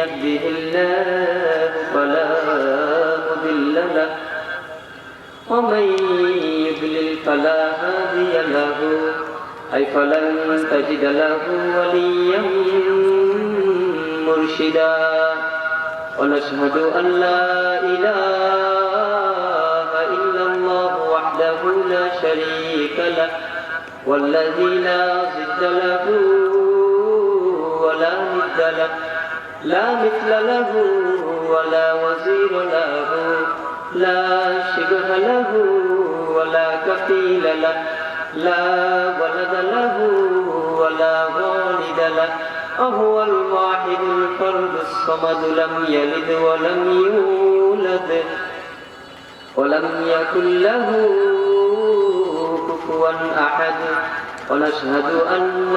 يهده الله فلا مضل له. ومن يضلل فلا هادي له. أي فلن تجد له وليا مرشدا. ونشهد أن لا إله إلا الله وحده لا شريك له. والذي لا ضد له ولا ند له. لا مثل له ولا وزير له لا شبه له ولا كفيل له لا ولد له ولا والد له وهو الواحد الفرد الصمد لم يلد ولم يولد ولم يكن له كفوا أحد ونشهد أن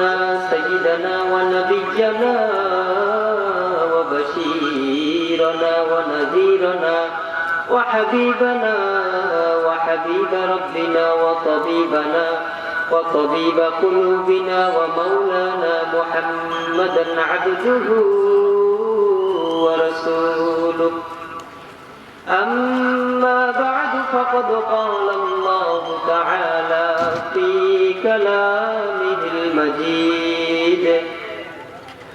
سيدنا ونبينا وبشيرنا ونذيرنا وحبيبنا وحبيب ربنا وطبيبنا وطبيب قلوبنا ومولانا محمدا عبده ورسوله. أما بعد فقد قال الله تعالى في كلامه المجيد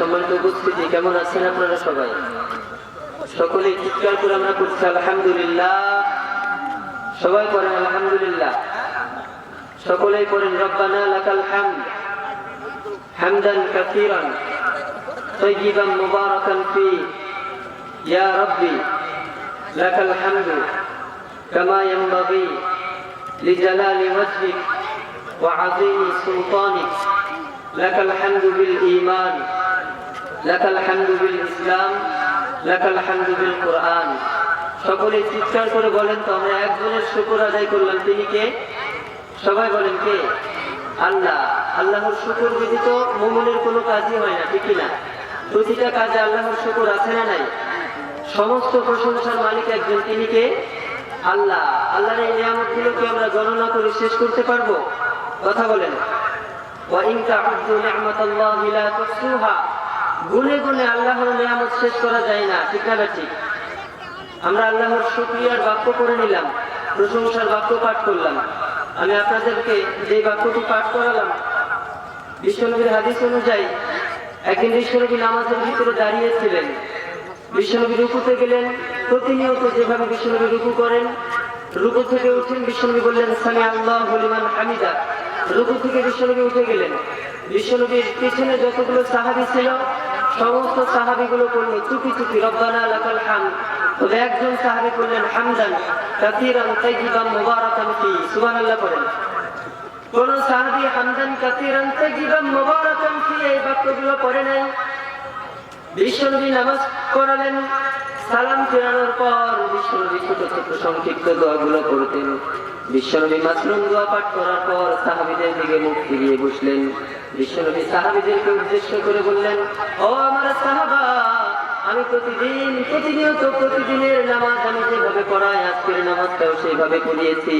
সম্মানিত উপস্থিতি কেমন আছেন আপনারা সবাই সকলে চিৎকার করে আমরা করছি আলহামদুলিল্লাহ সবাই করেন আলহামদুলিল্লাহ সকলেই করেন রব্বানা লাকাল হামদ হামদান কাসীরান طيبا مباركا فيه يا ربي لك الحمد كما ينبغي لجلال وجهك وعظيم سلطانك لك الحمد بالإيمان لك الحمد بالإسلام لك الحمد بالقرآن সকলে চিৎকার করে বলেন তো আমরা একজনের শুকুর আদায় করলাম তিনি কে সবাই বলেন কে আল্লাহ আল্লাহর শুকুর ব্যতীত মোমনের কোনো কাজই হয় না ঠিকই না প্রতিটা কাজে আল্লাহর শুকুর আছে না নাই সমস্ত প্রশংসার মালিক একজন তিনি কে আল্লাহ আল্লাহর এই নিয়ামতগুলোকে আমরা গণনা করে শেষ করতে পারবো কথা বলেন وإن تعدوا نعمة الله لا تحصوها গুনে গুনে আল্লাহর নিয়ামত শেষ করা যায় না, ঠিক না ঠিক আমরা আল্লাহর শুকরিয়ার বাক্য করে নিলাম, প্রশংসার বাক্য পাঠ করলাম। আমি আপনাদেরকে যে বাক্যটি পাঠ করালাম, বিশ্বনবীর হাদিস অনুযায়ী, একদিন বিশ্বনবী নামাজের ভিতরে দাঁড়িয়েছিলেন। বিশ্বনবী রুকুতে গেলেন, প্রতিনিয়ত যেভাবে বিশ্বনবী রুকু করেন রুকু থেকে উঠেন বিশ্বনবী বললেন সামি আল্লাহ হলিমান হামিদা। রুকু থেকে বিশ্বনবী উঠে গেলেন। বিশ্বনবীর পিছনে যতগুলো সাহাবি ছিল, সমস্ত সাহাবিগুলো করলেন চুপি চুপি রব্বানা লাকাল হামদ। তবে একজন সাহাবি করলেন হামদান কাতিরান তাইয়িবান মুবারাকান ফি। সুবহানাল্লাহ করেন কোন সাহাবি হামদান কাতিরান তাইয়িবান মুবারাকান ফি এই বাক্যগুলো পড়ে নাই। বিশ্বনবী নামাজ পড়ালেন। সালাম ফেরানোর পর বিশ্বনবী ছোট ছোট সংক্ষিপ্ত দোয়াগুলো করতেন বিশ্বনবী দোয়া পাঠ করার পর সাহাবিদের দিকে মুখ ফিরিয়ে বসলেন। বিশ্বনবী সাহাবিদেরকে উদ্দেশ্য করে বললেন, ও আমার সাহাবা, আমি প্রতিদিন, প্রতিনিয়ত প্রতিদিনের নামাজ আমি যেভাবে পড়াই, আজকের নামাজটাও সেইভাবে পড়িয়েছি।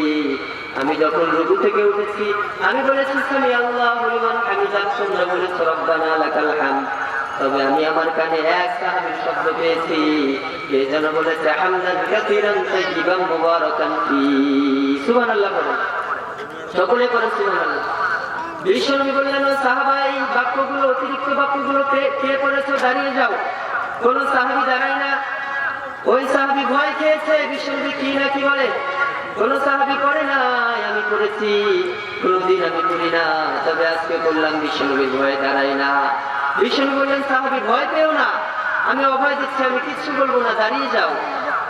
আমি যখন রুকু থেকে উঠেছি, আমি বলেছি, সামি আল্লাহ বলেছ লাকাল তবে আমি আমার কানে এক সাহাবীর শব্দ পেয়েছি। কে যেন বলেছে হামদান কাসিরান তাইয়িবান মুবারাকান ফি। সুবহানাল্লাহ বলেন। সকলে করেন সুবহানাল্লাহ। বিশ্বনবী বললেন, ও সাহাবা এই বাক্যগুলো, অতিরিক্ত বাক্যগুলো কে- কে করেছ দাঁড়িয়ে যাও। কোন সাহাবী দাঁড়ায় না। ওই সাহাবী ভয় খেয়েছে, বিশ্বনবী কি না কি বলে? কোন সাহাবি করে না আমি করেছি কোনদিন আমি করি না, তবে আজকে বললাম বিশ্বনবীর ভয়ে দাঁড়াই না। বিষ্ণু বললেন সাহাবি ভয় পেও না। আমি অভয় দিচ্ছি, আমি কিচ্ছু বলব না, দাঁড়িয়ে যাও।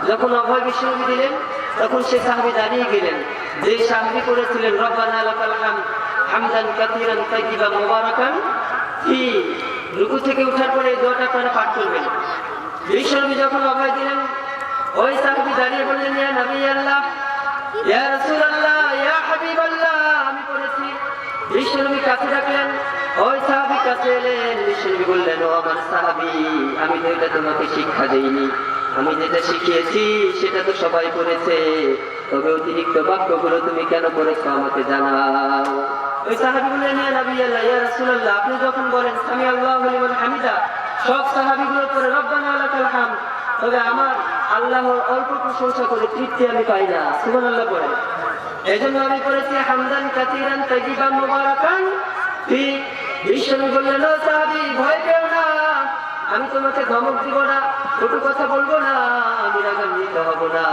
যখন অভয় বিষ্ণুবী দিলেন, তখন সে সাহাবি দাঁড়িয়ে গেলেন। যে সাহাবি করেছিলেন, রব্বানা লাকাল হামদ, হামদান কাতিরান তাইয়িবান মুবারাকান। ফি রুকু থেকে ওঠার পরে দোয়াটা আপনারা পাঠ করবেন। বিষ্ণুবী যখন অভয় দিলেন, ওই সাহাবি দাঁড়িয়ে বললেন, ইয়া নবী আল্লাহ, ইয়া রাসূলুল্লাহ, ইয়া হাবিবাল্লাহ, আমি করেছি বিশ্বনবী কাছে ডাকলেন ওই সাহাবি কাছে এলেন বিশ্বনবী বললেন, ও আমার সাহাবি, আমি তো এটা তোমাকে শিক্ষা দেইনি। আমি যেটা শিখিয়েছি, সেটা তো সবাই করেছে। তবে অতিরিক্ত বাক্যগুলো তুমি কেন করেছ আমাকে জানাও। ওই সাহাবি বললেন আল্লাহ, ইয়া আপনি যখন বলেন আমি আল্লাহ লিমান হামিদা সব সাহাবিগুলো পরে রব্বানা লাকাল তবে আমার আল্লাহর অল্প প্রশংসা করে তৃপ্তি আমি পাই না। সুবহানাল্লাহ বলেন এই জন্য আমি করেছি হামদান কাতিরান তাইয়িবান মুবারাকান ফি বিশ্বনবী বললেন ভয় পেও না। আমি তোমাকে ধমক দিব না, কটু কথা বলব না, আমি রাগান্বিত না।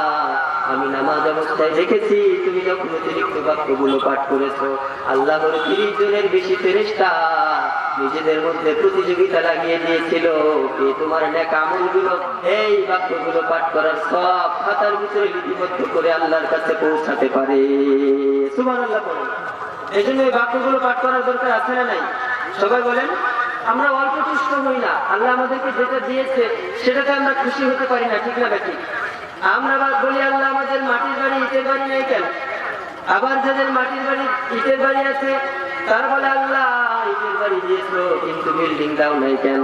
আমি নামাজ অবস্থায় দেখেছি, তুমি যখন অতিরিক্ত পাঠ করেছ আল্লাহর তিরিশ জনের বেশি নিজেদের মধ্যে প্রতিযোগিতা লাগিয়ে দিয়েছিল। কে তোমার আমলগুলো, এই বাক্যগুলো পাঠ করার সব খাতার ভিতরে লিপিবদ্ধ করে আল্লাহর কাছে পৌঁছাতে পারে। সুবহানাল্লাহ বলেন। এই জন্য এই বাক্যগুলো পাঠ করার দরকার আছে না নাই? সবাই বলেন, আমরা অল্প তুষ্ট হই না আল্লাহ আমাদেরকে যেটা দিয়েছে, সেটাতে আমরা খুশি হতে পারি না, ঠিক না বা ঠিক আমরা বলি আল্লাহ আমাদের মাটির বাড়ি ইটের বাড়ি নেই কেন? আবার যাদের মাটির বাড়ি ইটের বাড়ি আছে, তার বলে আল্লাহ, ইটের বাড়ি দিয়েছ কিন্তু বিল্ডিং দাও নাই কেন?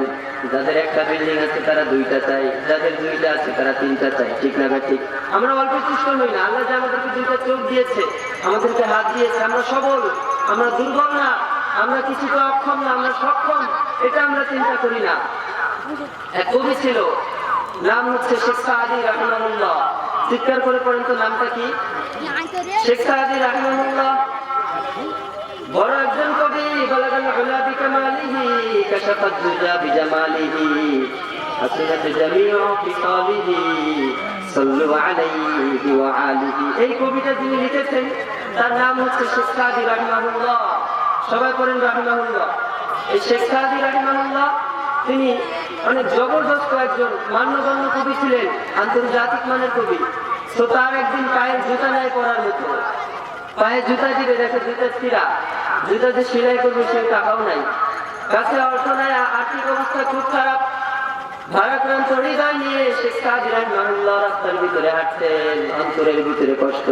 যাদের একটা বিল্ডিং আছে, তারা দুইটা চাই যাদের দুইটা আছে, তারা তিনটা চাই ঠিক না ঠিক আমরা অল্প তুষ্ট হই না আল্লাহ যে আমাদেরকে দুইটা চোখ দিয়েছে, আমাদেরকে হাত দিয়েছে, আমরা সবল, আমরা দুর্বল না। আমরা কিছুতে অক্ষম না, আমরা সক্ষম। এটা আমরা চিন্তা করি না। এক কবি ছিল, নাম হচ্ছে শেখ সাহাদি রাহমানুল্লাহ। চিৎকার করে পড়েন তো নামটা কি? শেখ সাহাদি রাহমানুল্লাহ। বড় একজন কবি বালাগাল উলা বিকামালিহি কাশাফাত দুজা বিজামালিহি আলাইহি ওয়া আলিহি। এই কবিতা যিনি লিখেছেন, তার নাম হচ্ছে শেখ সাদি রাহিমাহুল্লাহ সবাই করেন রাহিমাহুল্লাহ। এই শেখ সাদি রাহিমাহুল্লাহ, তিনি অনেক জবরদস্ত একজন মান্যগণ্য কবি ছিলেন, আন্তর্জাতিক মানের কবি। তো তার একদিন পায়ের জুতা নাই পরার মতো। পায়ে জুতা দিবে, দেখে জুতা ছিঁড়া জুতা যে সেলাই করবে সে টাকাও নাই। কাছে অর্থ নাই আর্থিক অবস্থা খুব খারাপ। ভারাক্রান্ত হৃদয় নিয়ে শেখ রহমানুল্লাহ রাস্তার ভিতরে হাঁটছেন অন্তরের ভিতরে কষ্ট।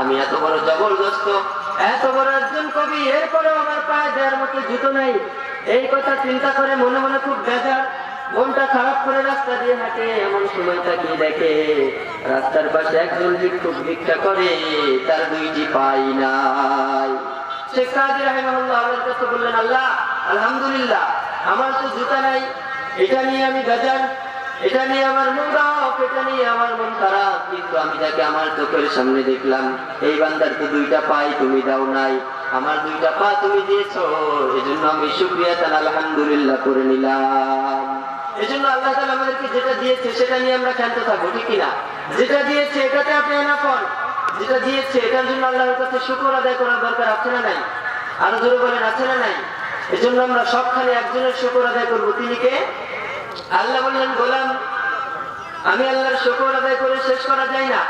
আমি এত বড় জবরদস্ত। এত বড় একজন কবি, এরপরেও আমার পায়ে দেওয়ার মতো জুতো নাই। এই কথা চিন্তা করে মনে মনে খুব বেজার। মনটা খারাপ করে রাস্তা দিয়ে হাঁটে, এমন সময় তাকিয়ে দেখে, রাস্তার পাশে একজন ভিক্ষুক ভিক্ষা করে, তার দুইটি পাই নাই। শেখ সাদি রাহিমাহুল্লাহ আল্লাহর কাছে বললেন, আল্লাহ, আলহামদুলিল্লাহ, আমার তো জুতা নাই, এটা নিয়ে আমি বেজার। এটা নিয়ে আমার মন খারাপ, এটা নিয়ে আমার মন খারাপ। কিন্তু আমি যাকে আমার চোখের সামনে দেখলাম। এই বান্দার তো দুইটা পাই তুমি দাও নাই। আমার দুইটা পা তুমি দিয়েছ। জন্য আমি শুক্রিয়া তার আলহামদুলিল্লাহ করে নিলাম। এই জন্য আল্লাহ তাআলা আমাদেরকে যেটা দিয়েছে, সেটা নিয়ে আমরা থাকব, ঠিক কিনা? যেটা দিয়েছে, এটাতে আপনি যেটা দিয়েছে, এটার জন্য আল্লাহর কাছে শুকর আদায় করার দরকার আছে না নাই? আরও জোরে বলেন, আছে না নাই? এই জন্য আমরা সবখানে একজনের শুকর আদায় করব। তিনি কে? আল্লাহ বললেন, গোলাম, আমি আল্লাহর শুকর আদায় করে শেষ করা যায় না।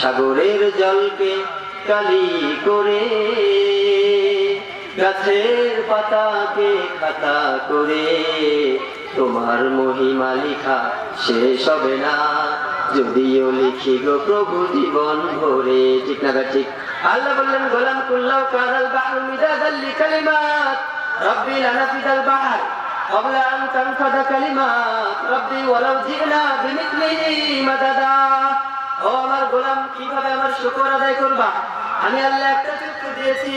সাগরের জলকে কালি করে গাছের পাতাকে খাতা করে তোমার মহিমা লিখা শেষ হবে না যদিও লিখি গো প্রভু জীবন ভরে ঠিক না ঠিক আল্লাহ বললেন গোলাম কুল্লাও কাদাল বাহর মিদাদাল লিকালিমাত রব্বি লানাফিদাল বাহর قبل أن تنفذ كلمات ربي ولو جئنا بمثله مددا ও আমার গোলাম কিভাবে আমার শুকর আদায় করবা আমি আল্লাহ একটা চক্ষু দিয়েছি।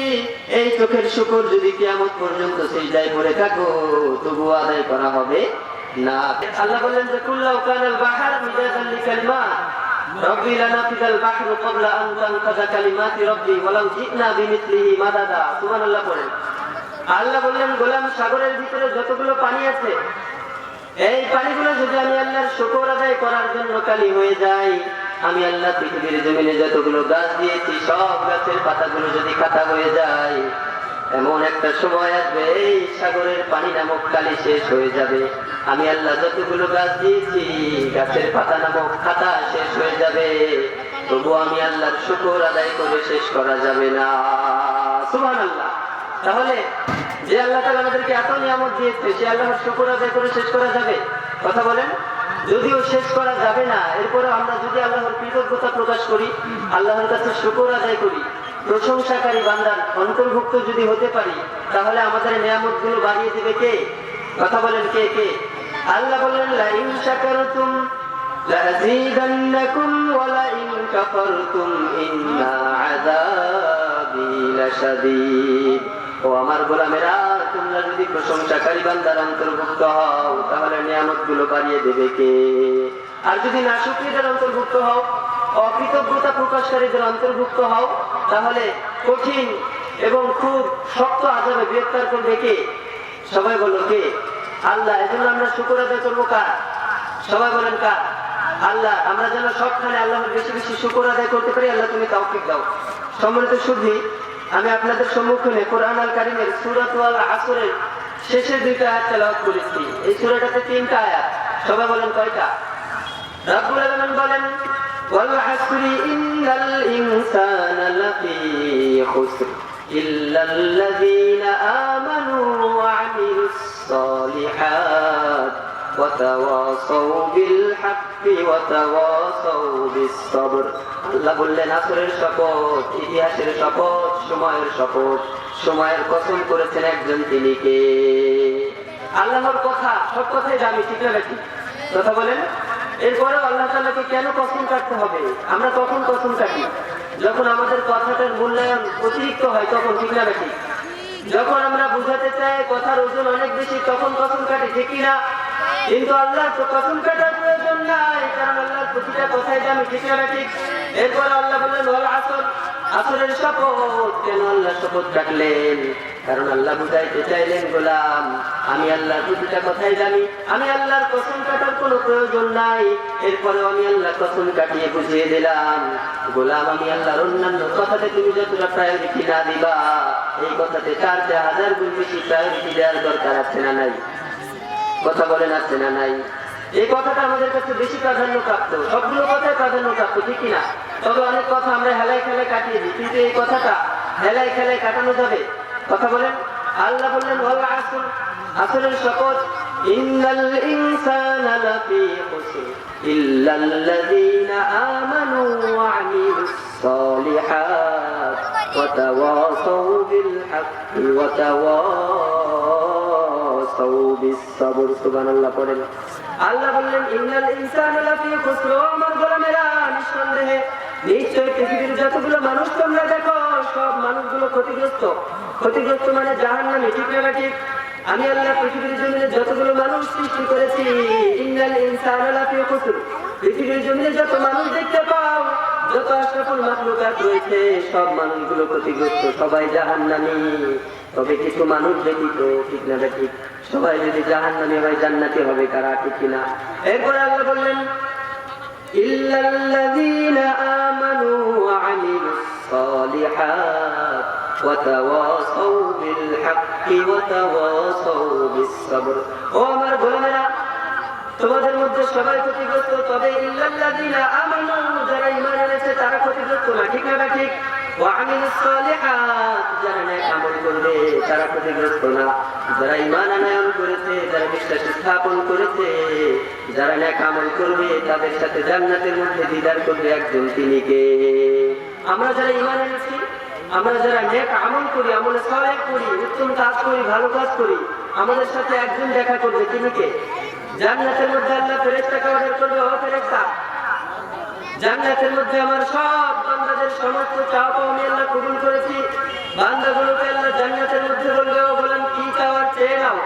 এই চোখের শুকর যদি কিয়ামত পর্যন্ত সেই যাই পড়ে থাকো তবু আদায় করা হবে না। আল্লাহ বললেন যে, কুল্লাউ কানাল বাহার বাহরু ক্বাবলা আন তানফাযা কালিমাতি রব্বি ওয়ালাউ জি'না বিমিথলিহি মাদাদা। সুবহানাল্লাহ পড়েন আল্লাহ বললেন, গোলাম সাগরের ভিতরে যতগুলো পানি আছে, এই পানিগুলো যদি আমি আল্লাহর শুকর আদায় করার জন্য কালি হয়ে যাই আমি আল্লাহ পৃথিবীর জমিনে যতগুলো গাছ দিয়েছি, সব গাছের পাতাগুলো যদি খাতা হয়ে যায়, এমন একটা সময় আসবে, এই সাগরের পানি নামক কালি শেষ হয়ে যাবে। আমি আল্লাহ যতগুলো গাছ দিয়েছি, গাছের পাতা নামক খাতা শেষ হয়ে যাবে। তবু আমি আল্লাহর শুকর আদায় করে শেষ করা যাবে না। সুবহানাল্লাহ। তাহলে যে আল্লাহ তাআলা আমাদেরকে এত নিয়ামত দিয়েছে, সে আল্লাহর শুকর আদায় করে শেষ করা যাবে? কথা বলেন। যদিও শেষ করা যাবে না এরপরে আমরা যদি আল্লাহর কৃতজ্ঞতা প্রকাশ করি আল্লাহর কাছে শুকর আদায় করি প্রশংসাকারী বান্দার অন্তর্ভুক্ত যদি হতে পারি তাহলে আমাদের নিয়ামত গুলো বাড়িয়ে দেবে কে কথা বলেন কে কে আল্লাহ বললেন লাইন শাকারতুম لأزيدنكم ولئن كفرتم إن عذابي لشديد ও আমার গোলামেরা তোমরা যদি প্রশংসাকারী বান্দার অন্তর্ভুক্ত হও, তাহলে নিয়ামতগুলো বাড়িয়ে দেবে কে? আর যদি নাশুকীদের অন্তর্ভুক্ত হও, অকৃতজ্ঞতা প্রকাশকারীদের অন্তর্ভুক্ত হও, তাহলে কঠিন এবং খুব শক্ত আজাবে গ্রেপ্তার করবে কে? সবাই বলো কে? আল্লাহ এজন্য আমরা শুকুর আদায় করব কার? সবাই বলেন কার? আল্লাহ, আমরা যেন সবখানে আল্লাহর বেশি বেশি শুকুর আদায় করতে পারি, আল্লাহ তুমি তাওফিক দাও। সম্মানিত শুদ্ধি আমি আপনাদের সম্মুখীনে কোরআন আল কারিমের সুরাত ওয়াল আসরের শেষের দুইটা আয়াত তেলাওয়াত করেছি। এই সূরাটাতে তিনটা আয়াত। সবাই বলেন কয়টা? রাব্বুল আলামিন বলেন, ওয়াল আসরি ইন্নাল ইনসানা লাফি খুসর وتواصوا بالحق وتواصوا بالصبر আল্লাহ বললেন আসরের শপথ ইতিহাসের শপথ সময়ের শপথ সময়ের কসম করেছেন একজন তিনি কে আল্লাহর কথা সব কথাই দামি ঠিক না নাকি কথা বলেন এরপরেও আল্লাহ তাআলাকে কেন কসম কাটতে হবে আমরা কখন কসম কাটি যখন আমাদের কথাটার মূল্যায়ন অতিরিক্ত হয় তখন ঠিক না নাকি যখন আমরা বুঝাতে চাই কথার ওজন অনেক বেশি তখন কসম কাটি ঠিক না কিন্তু আল্লাহ তো কসম কাটার প্রয়োজন নাই? কারণ আল্লাহর প্রতিটা কথাই দামি ঠিক না ঠিক। এরপর আল্লাহ বললেন ওয়াল আসর। আসরের শপথ। কেন আল্লাহ শপথ কাটলেন? কারণ আল্লাহ বুঝাইতে চাইলেন, গোলাম, আমি আল্লাহর প্রতিটা কথাই জানি। আমি আল্লাহর কসম কাটার কোনো প্রয়োজন নাই। এরপরেও আমি আল্লাহ কসম কাটিয়ে বুঝিয়ে দিলাম। গোলাম, আমি আল্লাহর অন্যান্য কথাতে তুমি যতটা প্রায়োরিটি না দিবা, এই কথাতে চার চার হাজার গুণ বেশি প্রায়োরিটি দেওয়ার দরকার আছে না নাই? কথা আছে না নাই? এই কথাটা আমাদের কাছে বেশি প্রাধান্য প্রাপ্ত। সবগুলো কথাই প্রাধান্য প্রাপ্ত, ঠিক না তবে অনেক কথা আমরা হেলায় খেলায় কাটিয়ে দিই, কিন্তু এই কথাটা হেলায় খেলায় কাটানো যাবে? কথা বলেন। আল্লাহ বললেন, ওয়াল আসর। আসরের শপথ, ইন্নাল ইনসানা বিল সুবহানাল্লাহ, পড়েন। আল্লাহ বললেন, ইন্নাল ইনসানা লাফি খুসর আমার গোলামেরা নিঃসন্দেহে। নিশ্চয় পৃথিবীর যতগুলো মানুষ তোমরা দেখো, সব মানুষগুলো ক্ষতিগ্রস্ত। ক্ষতিগ্রস্ত মানে জাহান নামে ঠিক না ঠিক? আমি আল্লাহ পৃথিবীর জমিনে যতগুলো মানুষ সৃষ্টি করেছি, ইন্নাল ইনসানা লাফি খুসর। পৃথিবীর জমিনে যত মানুষ দেখতে পাও যত আশরাফুল মাহলুকাত রয়েছে, সব মানুষগুলো ক্ষতিগ্রস্ত, সবাই জাহান নামি তবে কিছু মানুষ ব্যতীত, ঠিক না ঠিক সবাই যদি জাহান নামি হয়, জান্নাতি হবে কারা? ঠিক কিনা? এরপরে আল্লাহ বললেন, ইল্লাল্লাযীনা আমানু ওয়া ও আমার গোলামেরা তোমাদের মধ্যে সবাই ক্ষতিগ্রস্ত, তবে যারা ঈমান এনেছে, তারা ক্ষতিগ্রস্ত না, ঠিক না ঠিক যারা তারা ক্ষতিগ্রস্ত না। যারা করেছে, যারা স্থাপন করেছে, যারা আমল করবে, তাদের সাথে মধ্যে করবে একজন তিনি কে? আমরা যারা আমরা যারা আমল করি কাজ করি, ভালো কাজ করি, আমাদের সাথে একজন দেখা করবে তিনি কে? জান্নাতের মধ্যে আল্লাহ ফেরেশতাকে অর্ডার করবে, ও ফেরেশতা। জান্নাতের মধ্যে আমার সব বান্দাদের সমস্ত চাওয়া পাওয়া আমি আল্লাহ কবুল করেছি। বান্দাগুলোকে আল্লাহ জান্নাতের মধ্যে বলবে, ও বলেন কি চাওয়ার চেয়ে নাও।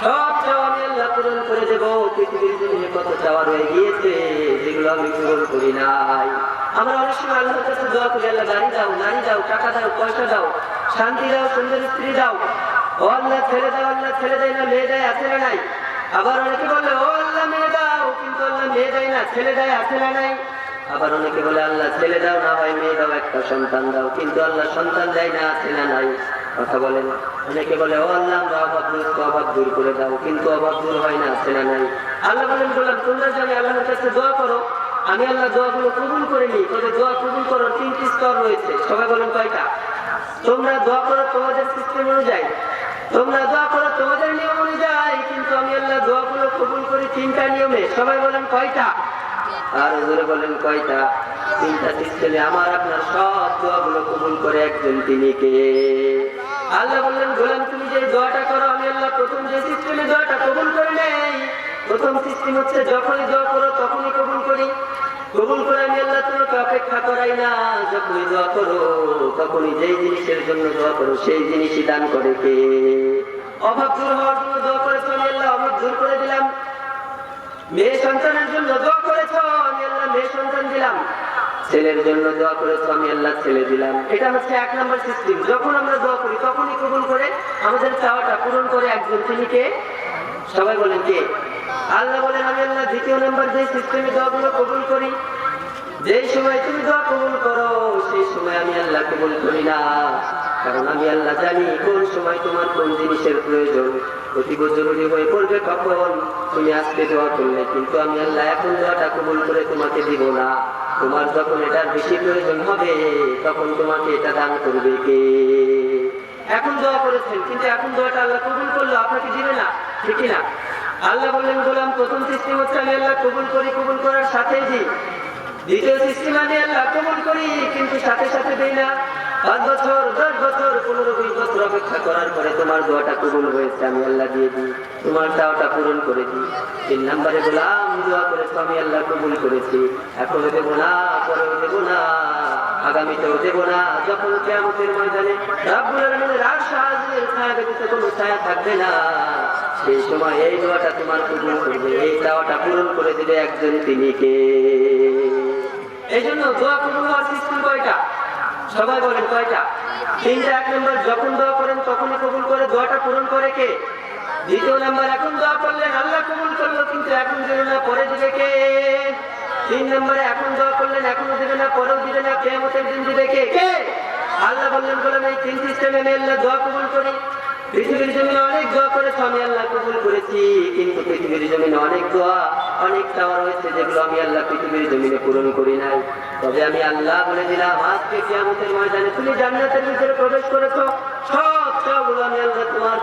সব চাওয়া আমি আল্লাহ পূরণ করে দেবো। পৃথিবীর জমিনে কত চাওয়া রয়ে গিয়েছে, যেগুলো আমি পূরণ করি নাই। আমরা অনেক সময় আল্লাহর কাছে দোয়া করি, আল্লাহ, গাড়ি দাও নারী দাও, টাকা দাও, পয়সা দাও, শান্তি দাও, সুন্দর স্ত্রী দাও। ও আল্লাহ ছেলে দাও, আল্লাহ ছেলে দেয় না, মেয়ে দেয়, আছে না নাই? আবার অনেকে বলে, ও আল্লাহ মেয়ে দাও। কিন্তু আল্লাহ মেয়ে দেয় না, ছেলে দেয় আছে না নাই। আবার অনেকে বলে, আল্লাহ, ছেলে দাও না হয় মেয়ে দাও, একটা সন্তান দাও। কিন্তু আল্লাহ সন্তান দেয় না আছে নাই। কথা বলেন। অনেকে বলে, ও আল্লাহ দূর দূর করে দাও। কিন্তু অভাব দূর হয় না আছে নাই। আল্লাহ বলেন বললাম তোমরা জানি, আল্লাহর কাছে দোয়া করো। আমি আল্লাহ দোয়া দোয়াগুলো কবুল করে নিই। তবে দোয়া কবুল করার তিনটি স্তর রয়েছে। সবাই বলেন কয়টা? তোমরা দোয়া করো তোমাদের সিস্টেম অনুযায়ী। তোমরা দোয়া করো, তোমাদের নিয়ম অনুযায়ী কিন্তু আমি আল্লাহ দোয়াগুলো কবুল করি তিনটা নিয়মে। সবাই বলেন কয়টা? আর ওজোরে বলেন কয়টা? তিনটা সিস্টেমে আমার আপনার সব দোয়াগুলো কবুল করে একজন তিনি কে? আল্লাহ বললেন, গোলাম, তুমি যে দোয়াটা করো, আমি আল্লাহ প্রথম যে সিস্টেমে দোয়াটা কবুল করে নেই, প্রথম সিস্টেম হচ্ছে যখনই দোয়া করো তখনই কবুল করি। কবুল করে আমি আল্লাহ তোমাকে অপেক্ষা করাই না। যখনই দোয়া করো, তখনই যেই জিনিসের জন্য দোয়া করো, সেই জিনিসই দান করে কে? অভাব দূর হওয়ার জন্য দোয়া করেছ আমি আল্লাহ অভাব দূর করে দিলাম। মেয়ে সন্তানের জন্য দোয়া করেছ আমি আল্লাহ, মেয়ে সন্তান দিলাম। ছেলের জন্য দোয়া করেছ আমি আল্লাহ, ছেলে দিলাম। এটা হচ্ছে এক নম্বর সিস্টেম যখন আমরা দোয়া করি, তখনই কবুল করে আমাদের চাওয়াটা পূরণ করে একজন তিনি কে সবাই বলেন কে? আল্লাহ বলেন, আমি আল্লাহ দ্বিতীয় নম্বর যে সিস্টেমে দোয়াগুলো কবুল করি, যেই সময় তুমি দোয়া কবুল করো, সেই সময় আমি আল্লাহ কবুল করি না। কারণ আমি আল্লাহ জানি কোন সময় তোমার কোন জিনিসের প্রয়োজন। অতীব জরুরি হয়ে পড়বে কখন? তুমি আজকে দোয়া করলে, কিন্তু আমি আল্লাহ এখন দোয়াটা কবুল করে তোমাকে দিব না। তোমার যখন এটার বেশি প্রয়োজন হবে, তখন তোমাকে এটা দান করবে কে? এখন দোয়া করেছেন, কিন্তু এখন দোয়াটা আল্লাহ কবুল করল, আপনাকে দিবে না, ঠিকই না। আল্লাহ বললেন বললাম প্রথম সিস্টেম হচ্ছে আমি আল্লাহ কবুল করি, কবুল করার সাথেই দিই দ্বিতীয় সিস্টেম আমি আল্লাহ কবুল করি, কিন্তু সাথে সাথে দেই না। পাঁচ বছর, দশ বছর, পনেরো বছর অপেক্ষা করার পরে তোমার হয়েছে, আমি আল্লাহ দিয়ে দিই। তোমার পূরণ করে দিই। তিন আমি আল্লাহ কবুল করেছি। এখনও দেবো না দেবো না দেবো না। যখন ময়দানে ছায়া ছায়া থাকবে না। সেই সময় এই দোয়াটা তোমার কবুল করবে, এই দাওয়াটা পূরণ করে দিবে একজন তিনি কে এই জন্য দোয়া কবুল হওয়ার সিস্টেম কয়টা? সবাই বলেন কয়টা? তিনটা, এক নম্বর, যখন দোয়া করেন তখনই কবুল করে, দোয়াটা পূরণ করে কে? দ্বিতীয় নাম্বার, এখন দোয়া করলেন আল্লাহ কবুল করল, কিন্তু এখন দেবে না, পরে দিবে কে? তিন নম্বরে, এখন দোয়া করলেন, এখনও দিবে না, পরেও দিবে না কেমতের দিন দিবে কে? কে? আল্লাহ বললেন বলেন এই তিন সিস্টেমে আমি আল্লাহ দোয়া কবুল করি। পৃথিবীর জমিনে অনেক দোয়া করেছ, আমি আল্লাহ কবুল করেছি। কিন্তু পৃথিবীর জমিনে অনেক দোয়া, অনেক চাওয়া রয়েছে যেগুলো আমি আল্লাহ পৃথিবীর জমিনে পূরণ করি নাই। তবে আমি আল্লাহ বলে দিলাম, আজকে কিয়ামতের ময়দানে তুমি জান্নাতের ভিতরে প্রবেশ করেছ আল্লাহ তোমার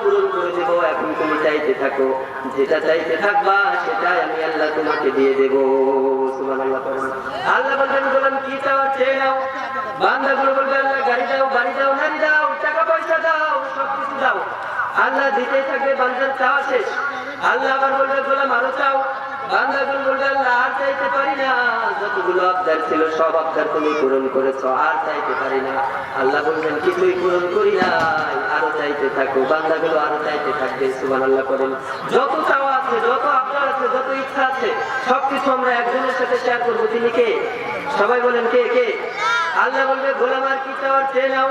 যেটা চাইতে থাকবা, সেটাই আমি আল্লাহ তোমাকে দিয়ে দেবো। আল্লাহ বলবেন বললাম কি চাওয়ার চেয়ে নাও? বান্দাগুলো বলবে, আল্লাহ, গাড়ি দাও, বাড়ি দাও, নারী দাও। পয়সা দাও সব কিছু দাও। আল্লাহ দিতেই থাকবে, বান্দার চাওয়া শেষ। আল্লাহ আবার বলবে, গোলাম, আরও চাও। বলবে চাইতে পারি না। যতগুলো আবদার ছিল, সব চাইতে পারি না। বলবেন, কিছুই পূরণ করি চাইতে বান্দাগুলো চাইতে থাকবে করেন। যত আছে যত আছে, যত ইচ্ছা আছে, সবকিছু আমরা একজনের সাথে কে? সবাই বলেন, কে কে? আল্লাহ বলবে, গোলাম, আর কি চাওয়ার চেয়ে নাও।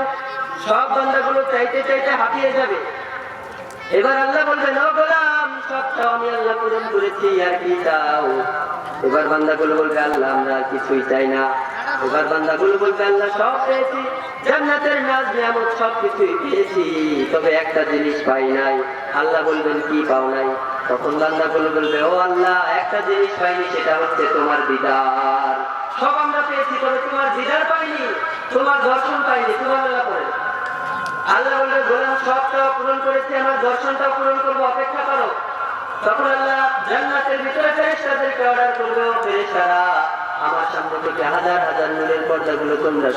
সব বান্দাগুলো চাইতে চাইতে হাঁপিয়ে যাবে। এবার আল্লাহ বলবেন গোলাম আমি আল্লাহ পূরণ করেছি, আর কি চাও? এবার বলবে, আল্লাহ, আমরা আর কিছুই চাই না। এবার বলবে, আল্লাহ, সব পেয়েছি, জান্নাতের নিয়ামত, সব কিছুই পেয়েছি, তবে একটা জিনিস পাই নাই। আল্লাহ বলবেন, কি পাও নাই? তখন বান্দাগুলো বলবে, ও আল্লাহ, একটা জিনিস পাইনি, সেটা হচ্ছে তোমার দিদার। সব আমরা পেয়েছি, তবে তোমার দিদার পাইনি, তোমার দর্শন পাইনি, তোমার আমার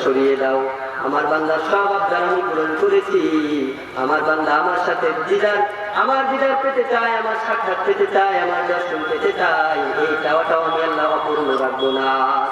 সরিয়ে দাও। আমার সব আবদার আমি পূরণ করেছি। আমার বান্দা আমার সাথে দিদার, আমার দিদার পেতে চায়, আমার সাক্ষাৎ পেতে চায়, আমার দর্শন পেতে চায়। এই চাওয়াটাও আমি আল্লাহ অপূর্ণ রাখব না।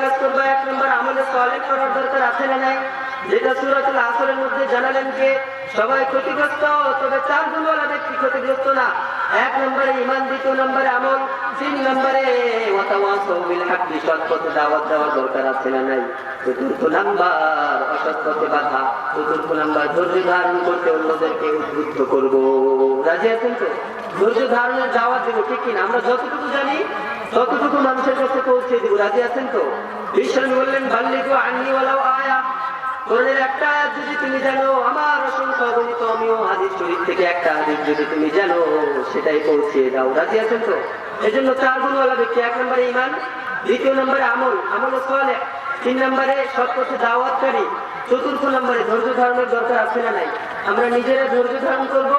কাজ করবা, এক নম্বর আমলে সালেহ করার দরকার আছে না নাই? যেটা সূরাতুল আসরের মধ্যে জানালেন যে, সবাই ক্ষতিগ্রস্ত, তবে চার গুণওয়ালা ব্যক্তি ক্ষতিগ্রস্ত না। এক নম্বরে ইমান দ্বিতীয় নম্বরে আমল, তিন নম্বরে দাওয়াত দেওয়ার দরকার আছে না নাই? চতুর্থ নাম্বার পথে বাধা। চতুর্থ নাম্বার, ধৈর্য ধারণ করতে অন্যদেরকে উদ্বুদ্ধ করব। ধৈর্য ধারণের দাওয়াত দেবো ঠিক আমরা যতটুকু জানি ততটুকু মানুষের কাছে পৌঁছে দিব। রাজি আছেন তো? ঈশ্বর বললেন, বাল্লিগু আন্নি ওয়ালাও আয়া। কোরআনের একটা আয়াত যদি তুমি জানো, আমার অসংখ্য আমিও হাদিস শরীফ থেকে একটা হাদিস যদি তুমি জানো, সেটাই পৌঁছে দাও। রাজি আছেন তো? এজন্য চার গুণওয়ালা ব্যক্তি, এক নম্বরে ইমান দ্বিতীয় নম্বরে আমল আমল ও সালেহ তিন নম্বরে সৎ পথে দাওয়াতকারী, চতুর্থ নম্বরে ধৈর্য ধারণের দরকার আছে না নাই? আমরা নিজেরা ধৈর্য ধারণ করব,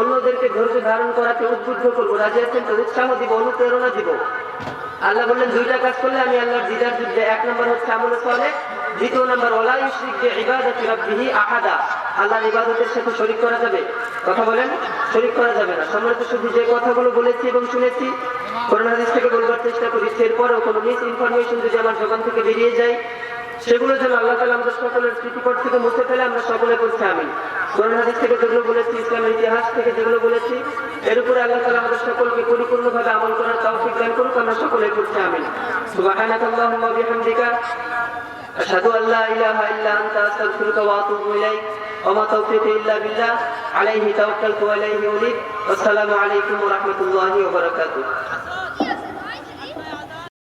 অন্যদেরকে ধৈর্য ধারণ করাতে উদ্বুদ্ধ করব, রাজি আছেন তো? উৎসাহ দিব, অনুপ্রেরণা দিব। আল্লাহ বললেন, দুইটা কাজ করলে আমি আল্লাহর দিদার যুদ্ধে, এক নম্বর হচ্ছে আমলে চলে দ্বিতীয় নম্বর ওলা ইউশরিক যে ইবাদত রাব্বিহি আহাদা। আল্লাহর ইবাদতের সাথে শরিক করা যাবে। কথা বলেন, শরিক করা যাবে না। সম্মানিত শুধু যে কথাগুলো বলেছি এবং শুনেছি করোনা হাদিস থেকে বলবার চেষ্টা করি, এরপরেও কোনো মিস ইনফরমেশন যদি আমার জবান থেকে বেরিয়ে যায় সেগুলো যেন আল্লাহ তালা আমাদের সকলের স্মৃতিপট থেকে মুছে ফেলে আমরা সকলে করছি আমি করোনা হাদিস থেকে যেগুলো বলেছি ইসলামের ইতিহাস থেকে যেগুলো বলেছি এর উপরে আল্লাহ তালা আমাদের সকলকে পরিপূর্ণভাবে আমল করার তৌফিক দান করুক আমরা সকলে করছি আমি সুবহানাকাল্লাহুম্মা ওয়া বিহামদিকা أشهد أن لا إله إلا أنت أستغفرك وأتوب إليك وما توفيقي إلا بالله عليه توكلت وإليه أنيب والسلام عليكم ورحمة الله وبركاته